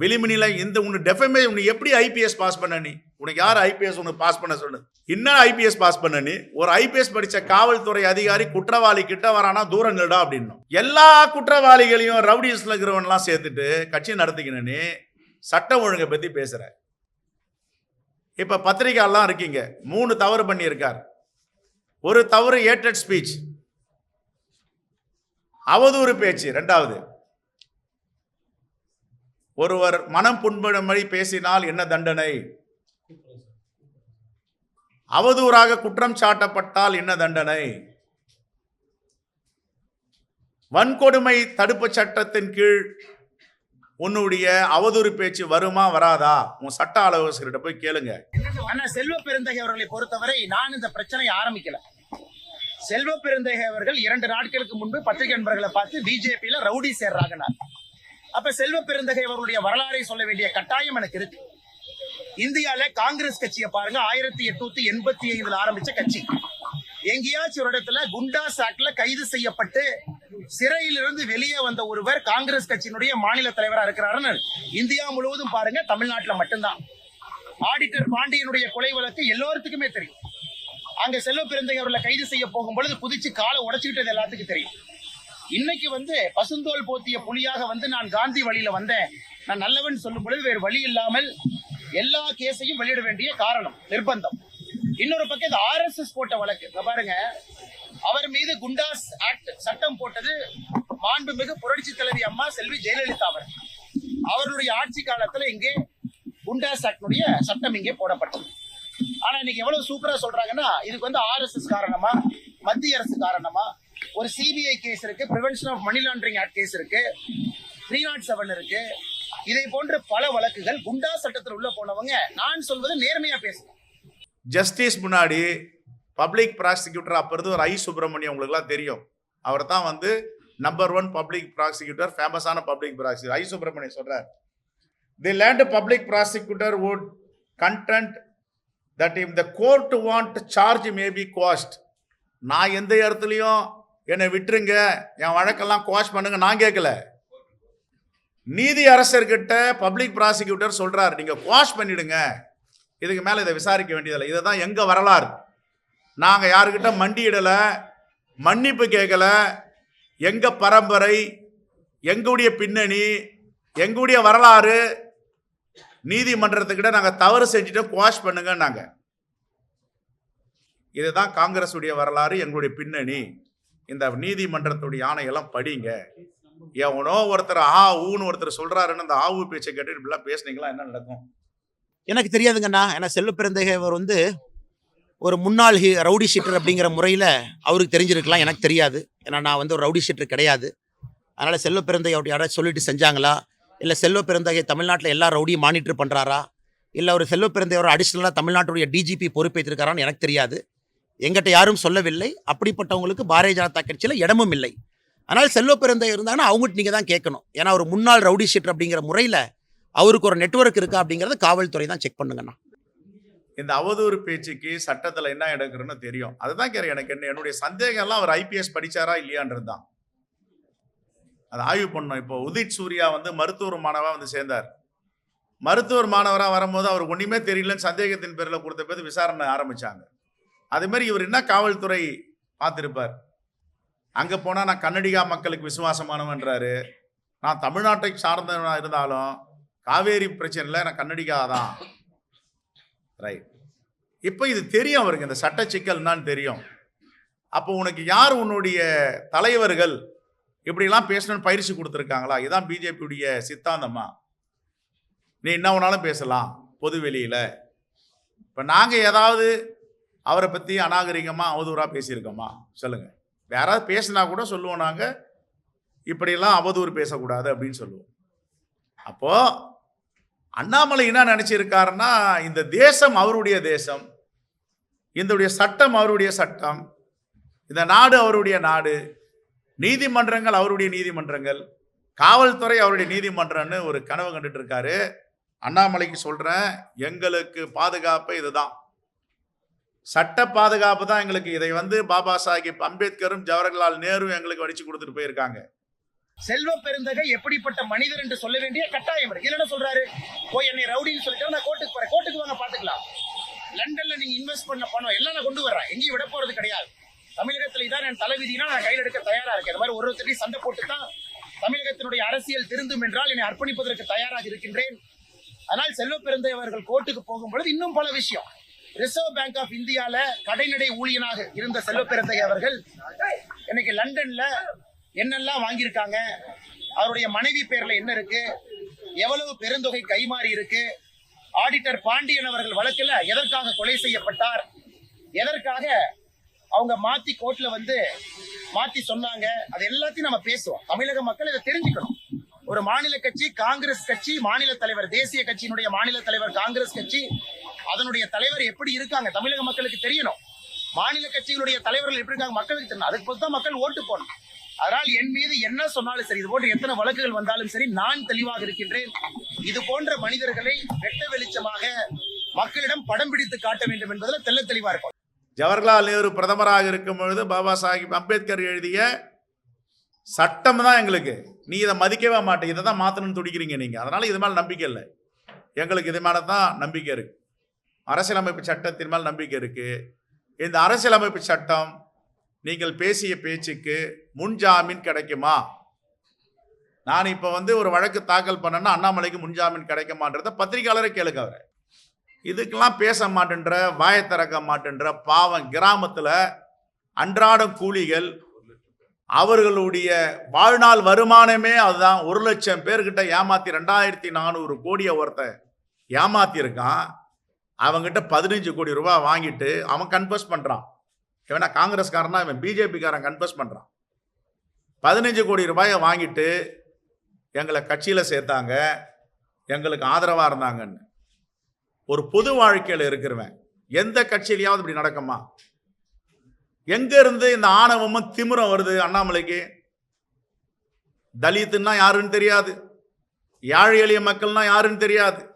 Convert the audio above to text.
வெளிமணில இந்த உன்னை டெஃபமே உன்னை எப்படி ஐபிஎஸ் பாஸ் பண்ண நீ? உனக்கு யார் ஐபிஎஸ் உனக்கு பாஸ் பண்ண சொல்லு? என்ன ஐபிஎஸ் பாஸ் பண்ண நீ? ஒரு ஐபிஎஸ் படித்த காவல்துறை அதிகாரி குற்றவாளி கிட்ட வரானா தூரம் நில்டா அப்படின்னும் எல்லா குற்றவாளிகளையும் ரவுடிஸ்ல இருக்கிறவன்லாம் சேர்த்துட்டு கட்சி நடத்திக்கணும்னு சட்டம் ஒழுங்கை பற்றி பேசுகிற இப்போ பத்திரிகைலாம் இருக்கீங்க. மூணு தவறு பண்ணியிருக்கார். ஒரு தவறு ஏட்டட் ஸ்பீச் அவதூறு பேச்சு. ரெண்டாவது ஒருவர் மனம் புண்படும்படி பேசினால் என்ன தண்டனை? அவதூறாக குற்றம் சாட்டப்பட்டால் என்ன தண்டனை? வன்கொடுமை தடுப்பு சட்டத்தின் கீழ் உன்னுடைய அவதூறு பேச்சு வருமா வராதா? உன் சட்ட ஆலோசகர்கிட்ட போய் கேளுங்க. ஆனா செல்வ பெருந்தகை அவர்களை பொறுத்தவரை நான் இந்த பிரச்சனையை ஆரம்பிக்கல. செல்வ பெருந்தகை அவர்கள் இரண்டு நாட்களுக்கு முன்பு பத்திரிகை நண்பர்களை பார்த்து பிஜேபியில ரவுடி சேர்றாங்கனார் அப்ப செல்வ பெருந்தகை அவர்களுடைய வரலாறை சொல்ல வேண்டிய கட்டாயம் எனக்கு இருக்கு. இந்தியால காங்கிரஸ் கட்சியை பாருங்க ஆயிரத்தி எட்நூத்தி எண்பத்தி ஐந்துல ஆரம்பிச்ச கட்சி. எங்கேயாச்சும் ஒரு இடத்துல குண்டா ஆக்ட்ல கைது செய்யப்பட்டு சிறையிலிருந்து வெளியே வந்த ஒருவர் காங்கிரஸ் கட்சியினுடைய மாநில தலைவரா இருக்கிறாருன்னு இந்தியா முழுவதும் பாருங்க தமிழ்நாட்டுல மட்டும்தான். ஆடிட்டர் பாண்டியனுடைய கொலை வழக்கு எல்லோருத்துக்குமே தெரியும். அங்க செல்வ பெருந்தகை அவர்களை கைது செய்ய போகும் பொழுது குதிச்சு காலை உடைச்சுக்கிட்டது எல்லாத்துக்கும் தெரியும். இன்னைக்கு வந்து பசுந்தோல் போத்திய புலியாக வந்து நான் காந்தி வழியில வந்தேன். நான் நல்லவன் சொல்லும் பொழுது வேறு வழி இல்லாமல் எல்லா கேஸையும் வெளியிட வேண்டிய காரணம் நிர்பந்தம். இன்னொரு பக்கம் இது ஆர்எஸ்எஸ் போட்ட வழக்கு. பாருங்க. அவர் மீது குண்டாஸ் ஆக்ட் சட்டம் போட்டது மாண்புமிகு புரட்சி தலைவி அம்மா செல்வி ஜெயலலிதா அவர். அவருடைய ஆட்சி காலத்துல இங்கே குண்டாஸ் ஆக்டுடைய சட்டம் இங்கே போடப்பட்டது. ஆனா இன்னைக்கு எவ்வளவு சூப்பரா சொல்றாங்கன்னா இதுக்கு வந்து ஆர்எஸ்எஸ் காரணமா மத்திய அரசு காரணமா ஒரு சிபிஐ கேஸ் இருக்கு prevention of money laundering act case இருக்கு த்ரீ நாட் செவன் இருக்கு. இதை போன்ற பல வழக்குகள் குண்டா சட்டத்தில் உள்ள போனவங்க நான் சொல்வது நேர்மையா பேசுறேன் ஜஸ்டிஸ் முன்னாடி பப்ளிக் ப்ராசிக்யூட்டர் அப்போ இருந்து ஒரு ஐ சுப்பிரமணியம் உங்களுக்குலாம் தெரியும். அவர் தான் வந்து நம்பர் ஒன் பப்ளிக் ப்ராசிக்யூட்டர் ஃபேமஸான பப்ளிக் ப்ராசிக்யூட்டர் ஐ சுப்பிரமணியம் சொல்றார். The learned public prosecutor would contend that in the court want charge maybe be நான் எந்த இடத்துலையும் என்னை விட்டுருங்க என் வழக்கெல்லாம் குவாஷ் பண்ணுங்க நான் கேட்கல. நீதி அரசர்கிட்ட பப்ளிக் ப்ராசிக்யூட்டர் சொல்கிறார் நீங்கள் குவாஷ் பண்ணிடுங்க. இதுக்கு மேலே இதை விசாரிக்க வேண்டியதில்லை. இதை தான் எங்கள் வரலாறு. நாங்கள் யாருக்கிட்ட மண்டியிடலை மன்னிப்பு கேட்கல. எங்கள் பரம்பரை எங்களுடைய பின்னணி எங்களுடைய வரலாறு நீதிமன்றத்துக்கிட்ட நாங்கள் தவறு செஞ்சுட்டோம் குவாஷ் பண்ணுங்க நாங்கள் இதுதான் காங்கிரஸுடைய வரலாறு எங்களுடைய பின்னணி. இந்த நீதிமன்றத்துடைய ஆணையெல்லாம் படிங்க. எவனோ ஒருத்தர் ஆ ஊன்னு ஒருத்தர் சொல்றாருன்னு அந்த ஆவு பேச்சை கேட்டு இப்படிலாம் பேசுனீங்களா என்ன நடக்கும்? எனக்கு தெரியாதுங்கண்ணா. ஏன்னா செல்வ பிறந்தகை அவர் வந்து ஒரு முன்னாள் ஹி ரவுடி ஷீட்டர் அப்படிங்கிற முறையில் அவருக்கு தெரிஞ்சிருக்கலாம். எனக்கு தெரியாது. ஏன்னா நான் வந்து ஒரு ரவுடி ஷீட்டர் கிடையாது. அதனால் செல்வ பிறந்தகை அவர் யாராவது சொல்லிட்டு செஞ்சாங்களா? இல்லை செல்வ பிறந்தகை தமிழ்நாட்டில் எல்லா ரவுடியும் மானிட்டர் பண்ணுறாரா இல்லை ஒரு செல்வ அடிஷ்னலாக தமிழ்நாட்டுடைய டிஜிபி பொறுப்பேற்றிருக்காரான்னு எனக்கு தெரியாது. எங்கிட்ட யாரும் சொல்லவில்லை. அப்படிப்பட்டவங்களுக்கு பாரதிய ஜனதா கட்சியில் இடமும் இல்லை. ஆனால் செல்வ பிறந்தகை இருந்தாங்கன்னா அவங்ககிட்ட நீங்கள் தான் கேட்கணும். ஏன்னா ஒரு முன்னாள் ரவுடி ஷீட்டர் அப்படிங்கிற முறையில் அவருக்கு ஒரு நெட்வொர்க் இருக்கா அப்படிங்கிறத காவல்துறை தான் செக் பண்ணுங்கண்ணா. இந்த அவதூறு பேச்சுக்கு சட்டத்தில் என்ன எடுக்கிறன்னு தெரியும். அதுதான் கேட்க எனக்கு என்ன என்னுடைய சந்தேகம்லாம் அவர் ஐபிஎஸ் படிச்சாரா இல்லையான்றது தான். அதை ஆய்வு பண்ணோம் இப்போ உதித் சூர்யா வந்து மருத்துவர் மாணவா வந்து சேர்ந்தார். மருத்துவர் மாணவராக வரும்போது அவர் ஒன்றுமே தெரியலன்னு சந்தேகத்தின் பேரில் கொடுத்த பேர் விசாரணை ஆரம்பித்தாங்க அதே மாதிரி இவர் என்ன காவல்துறை பார்த்துருப்பார்? அங்கே போனால் நான் கன்னடிகா மக்களுக்கு விசுவாசமானவன்றாரு. நான் தமிழ்நாட்டை சார்ந்தவனாக இருந்தாலும் காவேரி பிரச்சனையில் நான் கன்னடிகா தான். ரைட் இப்போ இது தெரியும் அவருக்கு இந்த சட்ட சிக்கல்னான்னு தெரியும். அப்போ உனக்கு யார் உன்னுடைய தலைவர்கள் இப்படிலாம் பேசணும்னு பயிற்சி கொடுத்துருக்காங்களா? இதுதான் பிஜேபியுடைய சித்தாந்தமா? நீ என்ன வேணாலும் பேசலாம் பொது வெளியில் இப்போ நாங்கள் ஏதாவது அவரை பற்றி அநாகரிகமாக அவதூறாக பேசியிருக்கோமா? சொல்லுங்கள் யாராவது பேசினா கூட சொல்லுவோம் நாங்கள் இப்படியெல்லாம் அவதூறு பேசக்கூடாது அப்படின்னு சொல்லுவோம். அப்போது அண்ணாமலை என்ன நினச்சிருக்காருன்னா இந்த தேசம் அவருடைய தேசம் இந்த சட்டம் அவருடைய சட்டம் இந்த நாடு அவருடைய நாடு நீதிமன்றங்கள் அவருடைய நீதிமன்றங்கள் காவல்துறை அவருடைய நீதிமன்றம்னு ஒரு கனவு கண்டுட்டு இருக்காரு. அண்ணாமலைக்கு சொல்கிறேன் எங்களுக்கு பாதுகாப்பு இதுதான். சட்ட பாதுகாப்பு தான் எங்களுக்கு இதை வந்து பாபா சாஹிப் அம்பேத்கரும் ஜவஹர்லால் நேரும் எங்களுக்கு வடிச்சு கொடுத்துட்டு போயிருக்காங்க. செல்வ பெருந்தகை எப்படிப்பட்ட மனிதர் என்று சொல்ல வேண்டிய கட்டாயம் இருக்கு. என்ன சொல்றாரு? போய் என்னை ரவுடின்னு சொல்லிட்டு நான் கோர்ட்டுக்கு போறேன். கோர்ட்டுக்கு வாங்க பாத்துக்கலாம் லண்டன்ல நீங்க இன்வெஸ்ட் பண்ண பணம் எல்லாம் நான் கொண்டு வர்றேன். எங்கேயும் விட போறது கிடையாது. தமிழகத்துல இதான் என் தலைவிதினா நான் கையில் எடுக்க தயாரா இருக்கேன். இந்த மாதிரி ஒரு ஒருத்தரையும் சண்டை போட்டு தான் தமிழகத்தினுடைய அரசியல் திருந்தும் என்றால் என்னை அர்ப்பணிப்பதற்கு தயாராக இருக்கின்றேன். ஆனால் செல்வ பெருந்தை அவர்கள் கோர்ட்டுக்கு போகும்பொழுது இன்னும் பல விஷயம். ரிசர்வ் பேங்க் ஆஃப் இந்தியால கடைநடை ஊழியனாக இருந்த செல்வ அவர்கள் இன்னைக்கு லண்டன்ல என்னெல்லாம் வாங்கியிருக்காங்க அவருடைய மனைவி பேர்ல என்ன இருக்கு எவ்வளவு பெருந்தொகை கைமாறி இருக்கு ஆடிட்டர் பாண்டியன் அவர்கள் வழக்குல எதற்காக கொலை செய்யப்பட்டார் எதற்காக அவங்க மாத்தி கோர்ட்ல வந்து மாத்தி சொன்னாங்க அது எல்லாத்தையும் நம்ம பேசுவோம். தமிழக மக்கள் இதை தெரிஞ்சுக்கணும். ஒரு மாநில கட்சி காங்கிரஸ் கட்சி மாநில தலைவர் தேசிய கட்சியினுடைய மாநில தலைவர் காங்கிரஸ் கட்சி அதனுடைய தலைவர் எப்படி இருக்காங்க? தமிழக மக்களுக்கு தெரியணும். மாநில கட்சிகளுடைய தலைவர்கள் எப்படி இருக்காங்க? மக்களுக்கு தெரியணும். அதுக்கு பொறுத்து தான் மக்கள் ஓட்டு போடணும். அதனால் என் மீது என்ன சொன்னாலும் சரி இது போன்ற எத்தனை வழக்குகள் வந்தாலும் சரி நான் தெளிவாக இருக்கின்றேன். இது போன்ற மனிதர்களை வெட்ட வெளிச்சமாக மக்களிடம் படம் பிடித்து காட்ட வேண்டும் என்பதில் தெள்ள தெளிவா இருக்கும் ஜவஹர்லால் நேரு பிரதமராக இருக்கும் பொழுது பாபா சாஹிப் அம்பேத்கர் எழுதிய சட்டம் தான் எங்களுக்கு. நீ இதை மதிக்கவே மாட்டேன் இதை தான் மாற்றணும்னு துடிக்கிறீங்க நீங்கள் அதனால் இது மேலே நம்பிக்கை இல்லை. எங்களுக்கு இது மேலே தான் நம்பிக்கை இருக்குது அரசியலமைப்பு சட்டத்தின் மேல் நம்பிக்கை இருக்குது இந்த அரசியலமைப்பு சட்டம் நீங்கள் பேசிய பேச்சுக்கு முன்ஜாமீன் கிடைக்குமா? நான் இப்போ வந்து ஒரு வழக்கு தாக்கல் பண்ணேன்னா அண்ணாமலைக்கு முன்ஜாமீன் கிடைக்குமான்றத பத்திரிகையாளரை கேளுங்க அவரை. இதுக்கெல்லாம் பேச மாட்டேன்ற வாய திறக்க மாட்டேன்ற பாவம் கிராமத்தில் அன்றாடம் கூலிகள் அவர்களுடைய வாழ்நாள் வருமானமே அதுதான். ஒரு லட்சம் பேர்கிட்ட ஏமாற்றி ரெண்டாயிரத்தி நானூறு கோடியை ஒருத்த ஏமாத்திருக்கான். அவங்ககிட்ட பதினஞ்சு கோடி ரூபாய் வாங்கிட்டு அவன் கன்ஃபர்ஸ் பண்ணுறான் இவனா காங்கிரஸ்காரனா இவன் பிஜேபிக்காரன் கன்ஃபர்ஸ் பண்ணுறான் பதினஞ்சு கோடி ரூபாயை வாங்கிட்டு எங்களை கட்சியில் சேர்த்தாங்க எங்களுக்கு ஆதரவாக இருந்தாங்கன்னு. ஒரு பொது வாழ்க்கையில் இருக்கிறவன் எந்த கட்சியிலையாவது இப்படி நடக்குமா? எங்கேருந்து இந்த ஆணவமும் திமிரம் வருது அண்ணாமலைக்கு? தலித்துன்னா யாருன்னு தெரியாது. யாழ் எளிய மக்கள்னா யாருன்னு தெரியாது.